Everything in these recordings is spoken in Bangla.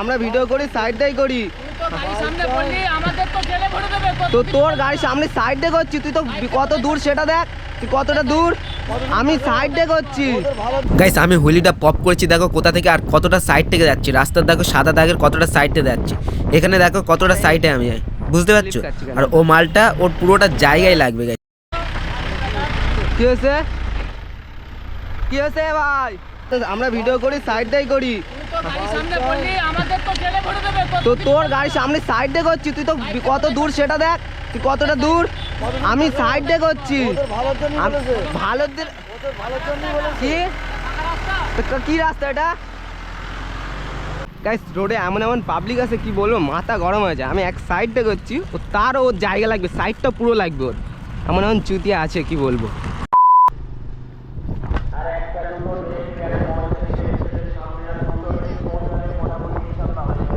আমরা ভিডিও করি সাইডটাই করি। তো তোর গাড়ির সামনে সাইডে করছি তুই তো কত দূর সেটা দেখ তুই কতটা দূর? আমি সাইডে করছি। গাইস আমি হুইলিটা পপ করেছি দেখো কোথা থেকে আর কতটা সাইড থেকে যাচ্ছি। রাস্তার দেখো সাদা দাগের কতটা সাইডে যাচ্ছি। এখানে দেখো কতটা সাইডে আমি যাই। বুঝতে পারছ? আর ও মালটা ওর পুরোটা জায়গায় লাগবে গাইস কি হয়েছে? কি হয়েছে ভাই? আমরা ভিডিও করি সাইডটাই করি। তো গাড়ির সামনে বললি আমাদের তো জেলে ভরে দেবে। তো তোর গাড়ির সামনে সাইডে করছি তুই তো কত দূর সেটা দেখ তুই কতটা দূর? আমি সাইডে করছি। আম- ভালোর কি? তো কি রাস্তা এটা? গাইস রোডে এমন এমন পাবলিক আছে কি বলব মাথা গরম হয়ে যায়। আমি এক সাইডে করছি ও তারও ওর জায়গা লাগবে সাইডটা পুরো লাগবে ওর। এমন এমন চুতিয়া আছে কি বলব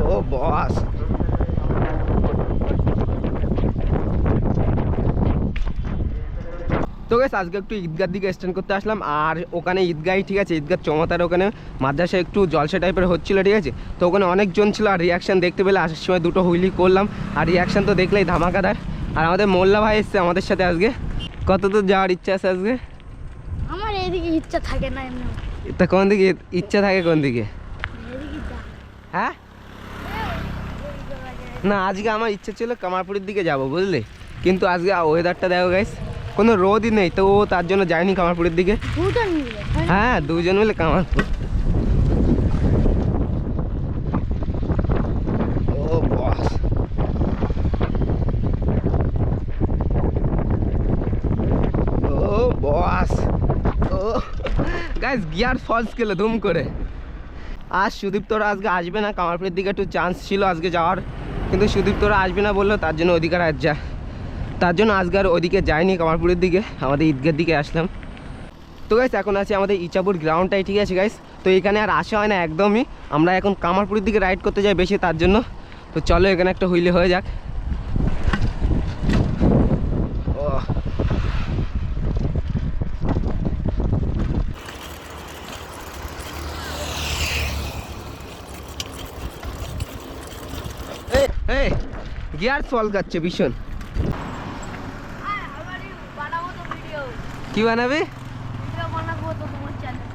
ও বস তো আজকে একটু ঈদগার দিকে স্ট্যান্ড করতে আসলাম। আর ওখানে ঈদগাই ঠিক আছে ঈদগার চমতার ওখানে মাদ্রাসা একটু জলসা টাইপের হচ্ছিল ঠিক আছে? তো ওখানে অনেকজন ছিল আর রিয়াকশান দেখতে পেলে আসার সময় দুটো হুইলি করলাম। আর রিয়াকশান তো দেখলেই ধামাকাদার। আর আমাদের মোল্লা ভাই এসছে আমাদের সাথে আজকে। কত দূর যাওয়ার ইচ্ছা আছে আজকে? আমার এদিকে ইচ্ছা থাকে না এমনি। তা কোন দিকে? ইচ্ছা থাকে কোন দিকে? হ্যাঁ? না আজকে আমার ইচ্ছা ছিল কামারপুরের দিকে যাব বুঝলি? কিন্তু আজকে ওয়েদারটা দেখো গাইস কোনো রোদই নেই তো ও তার জন্য যায়নি কামারপুরের দিকে। হ্যাঁ দুজন মিলে কামারপুর। ও বস। ও বস। ও গাইস গিয়ার ফলস গেল ধুম করে। আর সুদীপ তোরা আজকে আসবে না কামারপুরের দিকে একটু চান্স ছিল আজকে যাওয়ার। কিন্তু সুদীপ তোরা আসবে না বলল তার জন্য অধিকার আর যা তার জন্য আজকে আর ওদিকে যাইনি কামারপুরের দিকে, আমাদের ঈদগার দিকে আসলাম। তো গাইস এখন আছে আমাদের ইচাপুর গ্রাউন্ডটাই ঠিক আছে গাইস তো এখানে আর আসা হয় না একদমই। আমরা এখন কামারপুরের দিকে রাইড করতে যাই বেশি তার জন্য। তো চলো এখানে একটা হুইলে হয়ে যাক। গিয়ার ফল খাচ্ছে ভীষণ বানাবো তো ভিডিও কি বানাবি? ভিডিও বানাবো তো তোমার চ্যানেল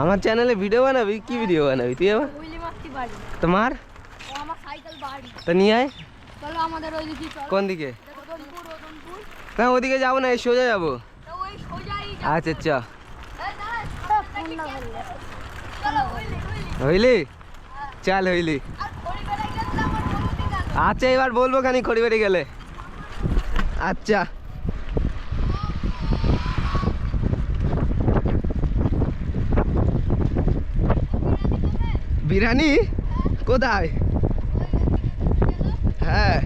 আমার চ্যানেলে ভিডিও বানাবি? কি ভিডিও বানাবি? তুই আবার তোমার ও আমার সাইকেল বাড়ি। তো নিয়ে আয়। চলো আমাদের ওই দিকে চলো। কোন দিকে? না ওদিকে যাব না এই সোজা যাব। তো ওই সোজাই আচ্ছা আচ্ছা ফোন না করলে চলো হইলি? চল হইলি। আচ্ছা এবার বলব খানি খড়ি বেড়ে গেলে। আচ্ছা। বিরিয়ানি কোথায়? হ্যাঁ।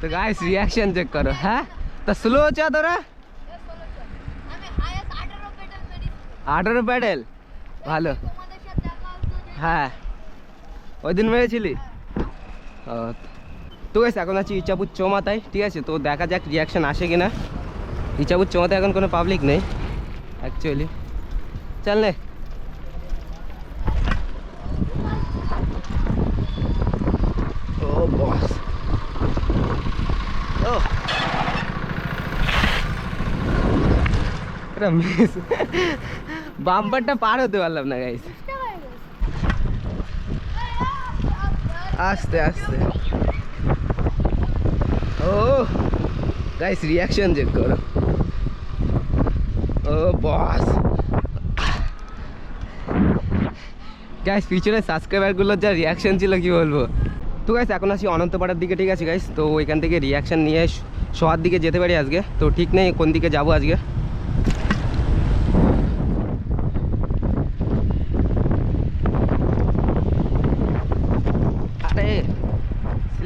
তো গাইস রিয়াকশন চেক করো হ্যাঁ? তা স্লো হচ্ছে তোরা? আমি হাইয়েস্ট 18 পেটাল মেরি আঠারো প্যাডেল ভালো। হ্যাঁ। ওই দিন মেরেছিলি তো গাইস এখন আছি ইচ্ছাপুর চৌমাথায় ঠিক আছে? তো দেখা যাক রিয়াকশন আসে কিনা। ইচ্ছাপুর চৌমাথায় এখন কোনো পাবলিক নেই অ্যাকচুয়ালি চল নে। ও বস ও। বাম্পারটা পার হতে পারলাম না গাইস আস্তে আস্তে। ও গাইস রিয়াকশন চেক করো। ও বস গাইস পিছনে সাবস্ক্রাইবারগুলোর যা রিয়াকশন ছিল, কি বলব? তো গাইস এখন আছি অনন্তপাড়ার দিকে, ঠিক আছে গাইস তো ওইখান থেকে রিয়াকশন নিয়ে শহর দিকে যেতে পারি আজকে। তো ঠিক নেই কোন দিকে যাব আজকে।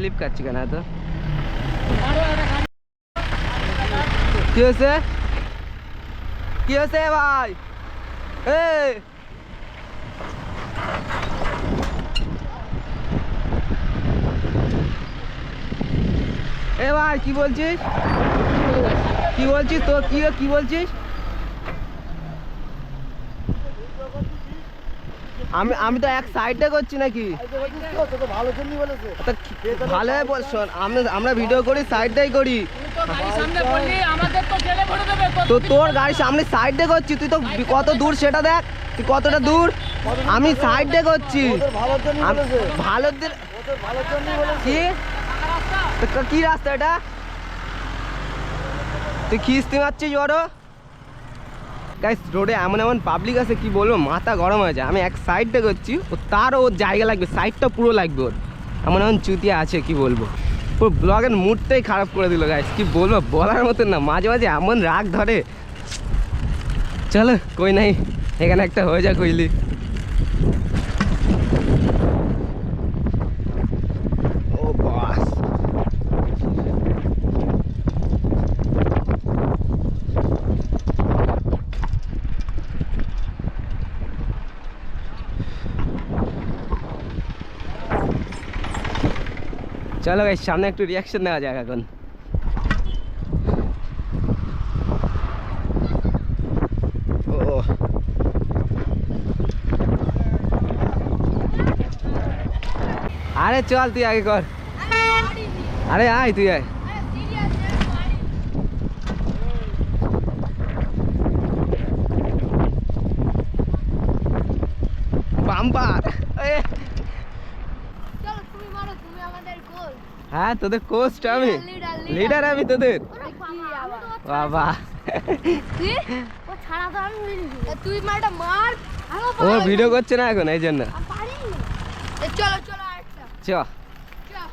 फ्लिप कर चिकन है तो। क्यों क्यों से भाई? ए! ए भाई, की बोलचिस? की बोलचिस तो की की बोलचिस? আমি আমি তো এক সাইডে করছি নাকি? ভালো বল, শোন, আমরা আমরা ভিডিও করি সাইডটাই করি। তো তোর গাড়ির সামনে সাইডে করছি, তুই তো কত দূর সেটা দেখ। তুই কতটা দূর? আমি সাইডে করছি। ভালোর কি? কি রাস্তা এটা? তুই খিস্তি মারছিস বড়? গাইস রোডে এমন এমন পাবলিক আছে, কি বলব, মাথা গরম হয়ে যায়। আমি এক সাইডটা করছি, ও তারও ওর জায়গা লাগবে সাইডটা পুরো লাগবে ওর। এমন এমন চুতিয়া আছে, কি বলব। পুরো ব্লগের মুডটাই খারাপ করে দিল গাইস কি বলব, বলার মতন না। মাঝে মাঝে এমন রাগ ধরে। চলো, কই নাই? এখানে একটা হয়ে যাক কইলি চলো ভাই সামনে একটু রিয়াকশন নেওয়া যাক এখন। ও আরে চল তুই আগে কর। আরে আয়, তুই আয় বাম্পার চলো তুমি মারো তুমি আমাদের গোল হ্যাঁ তোদের কোচ আমি. লিডার আমি তোদের। বাবা তুই মারটা মার। ও ভিডিও করছে না এখন এই জন্য। চলো চলো আচ্ছা চ চল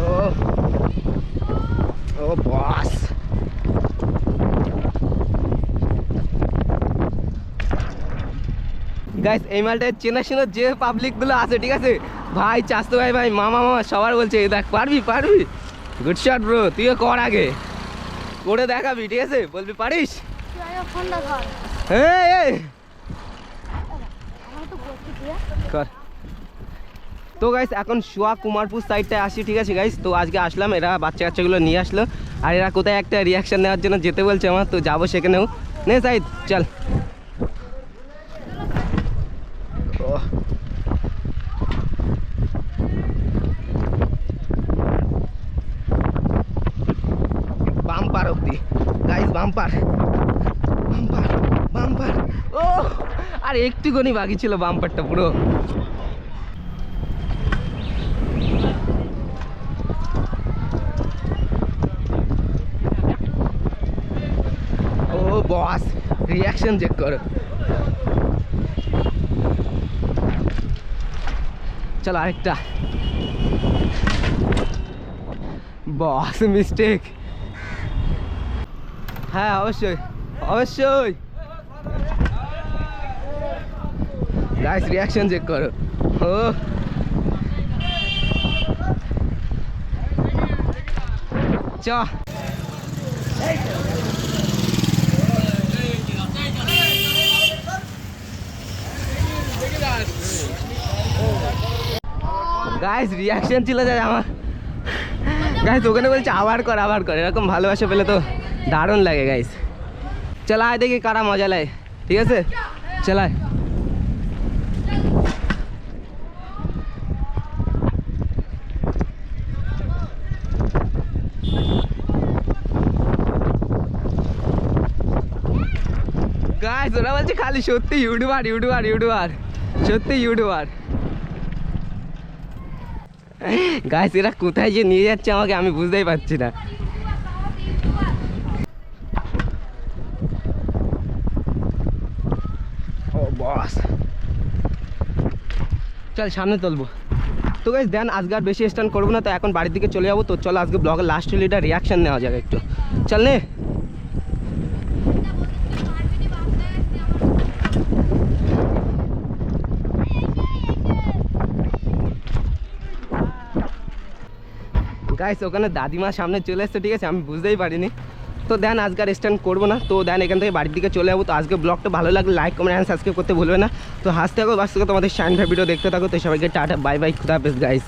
ও ও বস গাইস এই মালটা চেনা শোনা যে পাবলিকগুলো আছে ঠিক আছে? ভাই চাস্তো ভাই ভাই মামা মামা সবার বলছে দেখ পারবি পারবি? গুড শট ব্রো তুইও কর আগে। করে দেখাবি ঠিক আছে? বলবি পারিস? তো কর। তো গাইস এখন শুয়া কুমারপুর সাইডটায় আসি ঠিক আছে গাইস তো আজকে আসলাম এরা বাচ্চা কাচ্চাগুলো নিয়ে আসলো। আর এরা কোথায় একটা রিয়াকশন নেওয়ার জন্য যেতে বলছে আমার তো যাব সেখানেও। নে সাইদ চল। বাম্পার অব্দি গাইস বাম্পার বাম্পার বাম্পার ও, আর একটুখানি বাকি ছিল বাম্পারটা পুরো। ও বস রিয়াকশন চেক করো। চলো আরেকটা। বস মিস্টেক হ্যাঁ অবশ্যই অবশ্যই। গাইস রিয়াকশন চেক করো। ও। চ। গাইস রিয়াকশন ছিল যা আমার। গাইস ওখানে বলছে, আবার কর আবার কর। এরকম ভালোবাসা পেলে তো দারুণ লাগে গাইস চল আয় দেখি কারা মজা লাগে ঠিক আছে চলায় গাইস ওরা বলছে খালি সত্যি ইউটিউবার ইউটিউবার ইউটিউবার সত্যি ইউটিউবার গাইস এরা কোথায় যে নিয়ে যাচ্ছে আমাকে আমি বুঝতেই পারছি না বস। চল, সামনে চলবো তো গাইস দেন, আজকে আর বেশি স্ট্যান্ড করব না, তো এখন বাড়ির দিকে চলে যাব। তো চলো, আজকে ব্লগের লাস্ট লিটার রিয়াকশন নেওয়া যাবে একটু। চল নে। গাইস ওখানে দাদিমা সামনে চলে এসছে, ঠিক আছে? আমি বুঝতেই পারিনি। তো দেন, আজকে আর স্ট্যান্ড করব না। তো দেন, এখান থেকে বাড়ির দিকে চলে যাব। তো আজকে ব্লগটা ভালো লাগলে লাইক কমেন্ট অ্যান্ড সাবস্ক্রাইব করতে ভুলবে না। তো হাসতে থাকো, বাস থেকে তোমাদের শাইন ভিডিও দেখতে থাকো। তো সবাইকে টাটা বাই বাই খুদা হাফেজ গাইস